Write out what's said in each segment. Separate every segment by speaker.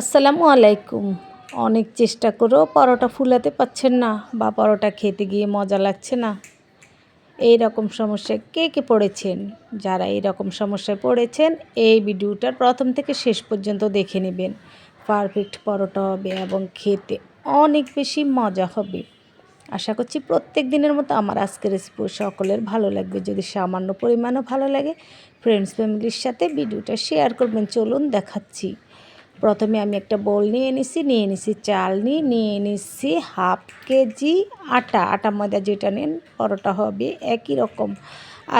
Speaker 1: আসসালামু আলাইকুম। অনেক চেষ্টা করেও পরোটা ফুলাতে পাচ্ছেন না বা পরোটা খেতে গিয়ে মজা লাগছে না। এই রকম সমস্যায় কে কে পড়েছেন? যারা এই রকম সমস্যায় পড়েছেন, এই ভিডিওটার প্রথম থেকে শেষ পর্যন্ত দেখে নেবেন। পারফেক্ট পরোটা হবে এবং খেতে অনেক বেশি মজা হবে। আশা করছি প্রত্যেক দিনের মতো আমার আজকের রেসিপি সকলের ভালো লাগবে। যদি সামান্য পরিমাণও ভালো লাগে ফ্রেন্ডস ফ্যামিলির সাথে ভিডিওটা শেয়ার করবেন। চলুন দেখাচ্ছি। প্রথমে আমি একটা বোল নিয়ে নিছি নিয়ে নিছি চাল নিয়ে নিয়ে নিচ্ছি হাফ কেজি আটা। আটা ময়দা যেটা নেন, পরোটা হবে একই রকম।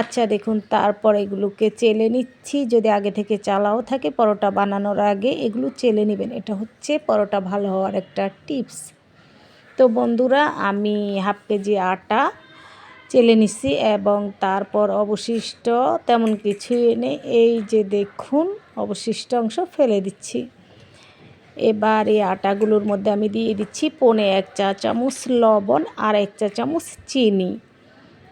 Speaker 1: আচ্ছা দেখুন, তারপর এগুলোকে চেলে নিচ্ছি। যদি আগে থেকে চালাও থাকে, পরোটা বানানোর আগে এগুলো চেলে নেবেন। এটা হচ্ছে পরোটা ভালো হওয়ার একটা টিপস। তো বন্ধুরা, আমি হাফ কেজি আটা চেলে নিছি এবং তারপর অবশিষ্ট তেমন কিছু এনে এই যে দেখুন, অবশিষ্ট অংশ ফেলে দিচ্ছি। এবার এই আটাগুলোর মধ্যে আমি দিয়ে দিচ্ছি পনে এক চা চামচ লবণ আর এক চা চামচ চিনি।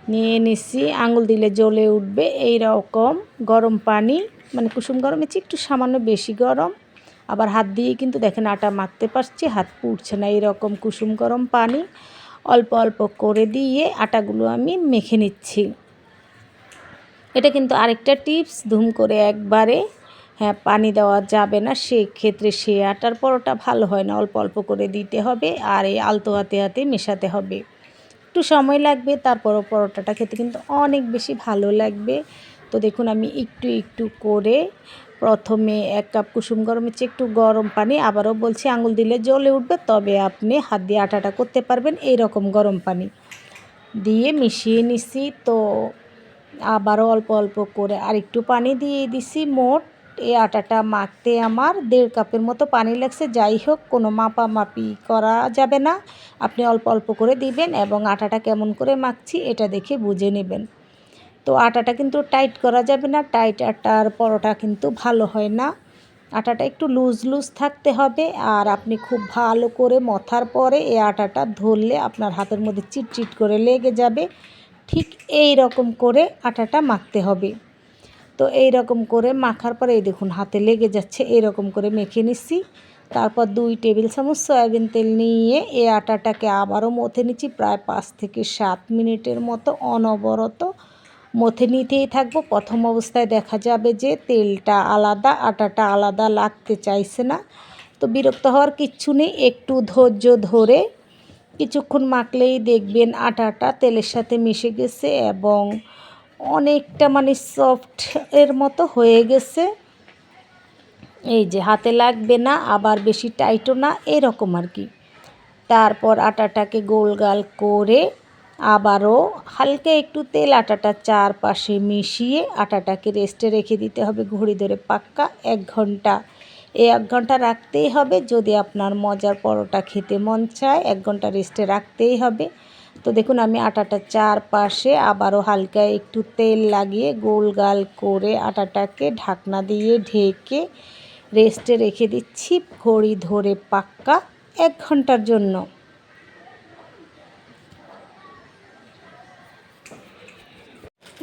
Speaker 1: নিয়ে নিচ্ছি, আঙুল দিলে জ্বলে উঠবে এই রকম গরম পানি মানে কুসুম গরম হচ্ছে একটু সামান্য বেশি গরম। আবার হাত দিয়ে কিন্তু দেখেন আটা মাখতে পারছি, হাত পুড়ছে না এরকম কুসুম গরম পানি। অল্প অল্প করে দিয়ে আটাগুলো আমি মেখে নিচ্ছি। এটা কিন্তু আরেকটা টিপস, ধুম করে একবারে হ্যাঁ পানি দেওয়া যাবে না। সেই ক্ষেত্রে সে আটার পরোটা ভালো হয় না। অল্প অল্প করে দিতে হবে আর এই আলতো হাতে হাতে মেশাতে হবে। একটু সময় লাগবে, তারপরও পরোটাটা খেতে কিন্তু অনেক বেশি ভালো লাগবে। তো দেখুন, আমি একটু একটু করে প্রথমে এক কাপ কুসুম গরমের চেয়ে একটু গরম পানি, আবারও বলছি আঙুল দিলে জ্বলে উঠবে, তবে আপনি হাত দিয়ে আটাটা করতে পারবেন এই রকম গরম পানি। দিয়ে মিশিয়ে নিছি, তো আবারও অল্প অল্প করে আর একটু পানি দিয়ে দিছি মোট এই আটাটা মাখতে আমার দেড় কাপের মতো পানি লাগছে। যাই হোক, কোনো মাপামাপি করা যাবে না। আপনি অল্প অল্প করে দিবেন এবং আটাটা কেমন করে মাখছি এটা দেখে বুঝে নেবেন। তো আটাটা কিন্তু টাইট করা যাবে না। টাইট আটার পরোটা কিন্তু ভালো হয় না। আটাটা একটু লুজ লুজ থাকতে হবে আর আপনি খুব ভালো করে মথার পরে এই আটাটা ধরলে আপনার হাতের মধ্যে চিটচিট করে লেগে যাবে। ঠিক এই রকম করে আটাটা মাখতে হবে। তো এই রকম করে মাখার পরে এই দেখুন, হাতে লেগে যাচ্ছে, এই রকম করে মেখে নিচ্ছি। তারপর দুই টেবিল চামচ সয়াবিন তেল নিয়ে এই আটাটাকে আবারও মথে নিচ্ছি, প্রায় পাঁচ থেকে সাত মিনিটের মতো অনবরত মথে নিতেই থাকব। প্রথম অবস্থায় দেখা যাবে যে তেলটা আলাদা, আটাটা আলাদা লাগতে চাইছে না। তো বিরক্ত হওয়ার কিচ্ছু নেই, একটু ধৈর্য ধরে কিছুক্ষণ মাখলেই দেখবেন আটাটা তেলের সাথে মিশে গেছে এবং অনেকটা মানে সফট এর মতো হয়ে গেছে। এই যে হাতে লাগবে না, আবার বেশি টাইটও না, এরকম আর কি। তারপর আটাটাকে গোলগাল করে আবারও হালকা একটু তেল আটাটা চারপাশে মিশিয়ে আটাটাকে রেস্টে রেখে দিতে হবে ঘড়ি ধরে পাক্কা এক ঘণ্টা। এই এক ঘণ্টা রাখতেই হবে, যদি আপনার মজার পরোটা খেতে মন চায়, এক ঘণ্টা রেস্টে রাখতেই হবে। তো দেখুন, আমি আটাটা চারপাশে আবারও হালকা একটু তেল লাগিয়ে গোল গাল করে আটাটাকে ঢাকনা দিয়ে ঢেকে রেস্টে রেখে দিচ্ছি। ঘড়ি ধরে পাক্কা এক ঘণ্টার জন্য।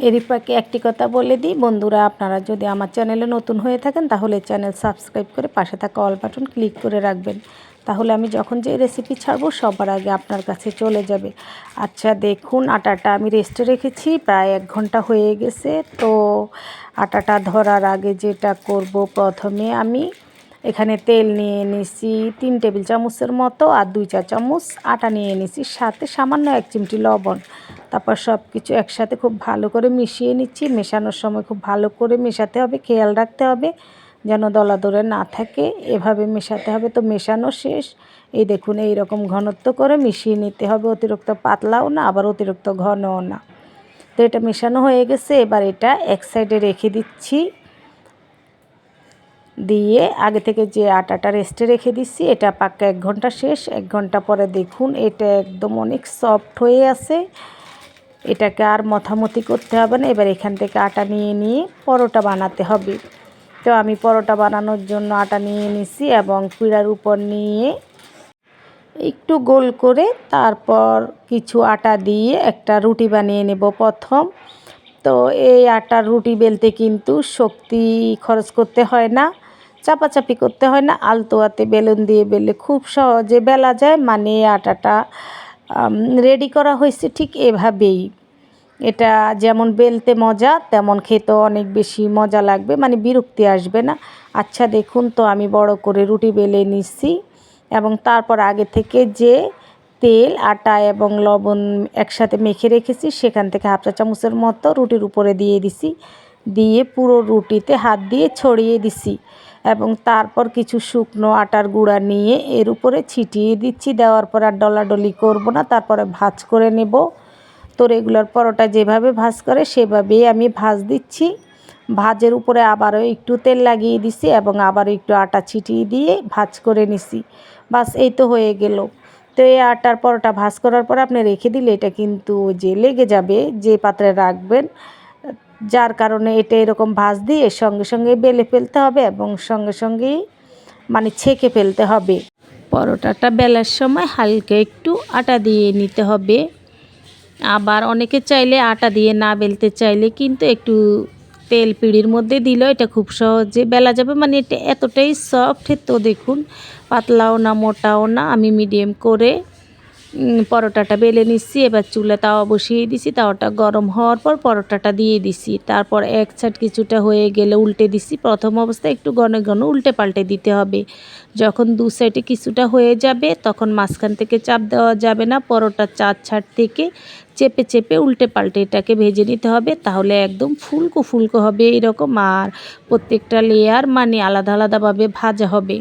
Speaker 1: এরই পাকে একটি কথা বলে দিই, বন্ধুরা, আপনারা যদি আমার চ্যানেলে নতুন হয়ে থাকেন, তাহলে চ্যানেল সাবস্ক্রাইব করে পাশে থাকা অল বাটন ক্লিক করে রাখবেন। তাহলে আমি যখন যে রেসিপি ছাড়বো, সবার আগে আপনার কাছে চলে যাবে। আচ্ছা দেখুন, আটাটা আমি রেস্টে রেখেছি, প্রায় এক ঘণ্টা হয়ে গেছে। তো আটাটা ধরার আগে যেটা করব, প্রথমে আমি এখানে তেল নিয়ে নিছি তিন টেবিল চামচের মতো আর দুই চা চামচ আটা নিয়ে নিছি সাথে সামান্য এক চিমটি লবণ। তারপর সব কিছু একসাথে খুব ভালো করে মিশিয়ে নিচ্ছি। মেশানোর সময় খুব ভালো করে মেশাতে হবে, খেয়াল রাখতে হবে। যেন দলা দলে না থাকে, এভাবে মেশাতে হবে। তো মেশানো শেষ। এই দেখুন, এই রকম ঘনত্ব করে মিশিয়ে নিতে হবে। অতিরিক্ত পাতলাও না, আবার অতিরিক্ত ঘনও না। তো এটা মেশানো হয়ে গেছে। এবার এটা এক সাইডে রেখে দিচ্ছি। দিয়ে আগে থেকে যে আটাটা রেস্টে রেখে দিচ্ছি, এটা পাক্কা এক ঘণ্টা শেষ। এক ঘণ্টা পরে দেখুন, এটা একদম অনেক সফট হয়ে আছে। এটাকে আর মথামতি করতে হবে না। এবার এখান থেকে আটা নিয়ে নিয়ে পরোটা বানাতে হবে। তো আমি পরোটা বানানোর জন্য আটা নিয়ে নিছি এবং পিড়ার উপর নিয়ে একটু গোল করে তারপর কিছু আটা দিয়ে একটা রুটি বানিয়ে নেব প্রথম। তো এই আটার রুটি বেলতে কিন্তু শক্তি খরচ করতে হয় না, চাপাচাপি করতে হয় না আলতোয়াতে বেলুন দিয়ে বেলে খুব সহজে বেলা যায়। মানে আটাটা রেডি করা হয়েছে ঠিক এভাবেই। এটা যেমন বেলতে মজা, তেমন খেতেও অনেক বেশি মজা লাগবে মানে বিরক্তি আসবে না। আচ্ছা দেখুন তো, আমি বড় করে রুটি বেলে নিচ্ছি এবং তারপর আগে থেকে যে তেল, আটা এবং লবণ একসাথে মেখে রেখেছি, সেখান থেকে হাফ চা চামচের মতো রুটির উপরে দিয়ে দিছি। দিয়ে পুরো রুটিতে হাত দিয়ে ছড়িয়ে দিছি এবং তারপর কিছু শুকনো আটার গুঁড়া নিয়ে এর উপরে ছিটিয়ে দিচ্ছি। দেওয়ার পর আর ডলাডলি করব না, তারপরে ভাজ করে নেব। তো রেগুলার পরোটা যেভাবে ভাজ করে সেভাবেই আমি ভাজ দিচ্ছি। ভাজের উপরে আবারও একটু তেল লাগিয়ে দিছি এবং আবারও একটু আটা ছিটিয়ে দিয়ে ভাজ করে নিছি। বাস এই তো হয়ে গেল। তো এই আটার পরোটা ভাজ করার পর আপনি রেখে দিলে এটা কিন্তু যে লেগে যাবে, যে পাত্রে রাখবেন, যার কারণে এটা এরকম ভাজ দিয়ে সঙ্গে সঙ্গে বেলে ফেলতে হবে এবং সঙ্গে সঙ্গেই মানে ছেঁকে ফেলতে হবে। পরোটাটা বেলার সময় হালকা একটু আটা দিয়ে নিতে হবে। আবার অনেকে চাইলে আটা দিয়ে না বেলতে চাইলে কিন্তু একটু তেল পিড়ির মধ্যে দিল এটা খুব সহজে বেলা যাবে। মানে এটা এতটাই সফট তো দেখুন, পাতলাও না, মোটাও না, আমি মিডিয়াম করে পরোটাটা বেলে নিচ্ছি, এবার চুলে তাওয়া বসিয়ে দিছি, তাওয়াটা গরম হওয়ার পর পরোটাটা দিয়ে দিছি। তারপর এক সাইড কিছুটা হয়ে গেলে উল্টে দিছি। প্রথম অবস্থায় একটু ঘন ঘন উল্টে পাল্টে দিতে হবে। যখন দু সাইডে কিছুটা হয়ে যাবে, তখন মাঝখান থেকে চাপ দেওয়া যাবে না। পরোটা চার ছাড় থেকে চেপে চেপে উল্টে পাল্টে এটাকে ভেজে নিতে হবে। তাহলে একদম ফুলকো ফুলকো হবে এরকম। আর প্রত্যেকটা লেয়ার মানে আলাদা আলাদাভাবে ভাজা হবে।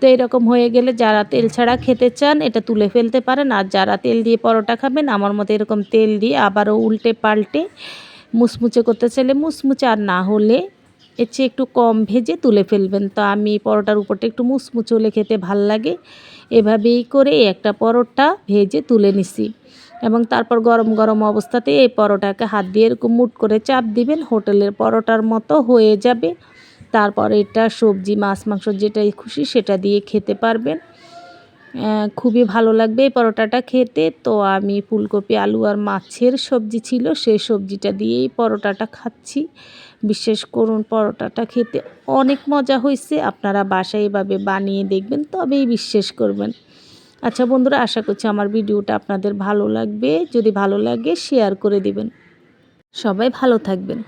Speaker 1: তো এরকম হয়ে গেলে যারা তেল ছাড়া খেতে চান, এটা তুলে ফেলতে পারেন। আর যারা তেল দিয়ে পরোটা খাবেন, আমার মতো এরকম তেল দিয়ে আবারও উল্টে পাল্টে মুচমুচে করতে চাইলে মুচমুচে আর না হলে এর চেয়ে একটু কম ভেজে তুলে ফেলবেন। তো আমি পরোটার উপরটা একটু মুচমুচে হলে খেতে ভালো লাগে। এভাবেই করে একটা পরোটা ভেজে তুলে নিছি। এবং তারপর গরম গরম অবস্থাতে এই পরোটাকে হাত দিয়ে এরকম মুট করে চাপ দিবেন। হোটেলের পরোটার মতো হয়ে যাবে। তারপর এটা সবজি, মাছ, মাংস যেটাই খুশি সেটা দিয়ে খেতে পারবেন। খুবই ভালো লাগবে এই পরোটাটা খেতে। তো আমি ফুলকপি, আলু আর মাছের সবজি ছিল, সেই সবজিটা দিয়েই পরোটাটা খাচ্ছি। বিশেষ করুন পরোটাটা খেতে অনেক মজা হয়েছে। আপনারা বাসায় এভাবে বানিয়ে দেখবেন, তবেই বিশ্বাস করবেন। আচ্ছা বন্ধুরা, আশা করছি আমার ভিডিওটা আপনাদের ভালো লাগবে। যদি ভালো লাগে শেয়ার করে দিবেন। সবাই ভালো থাকবেন।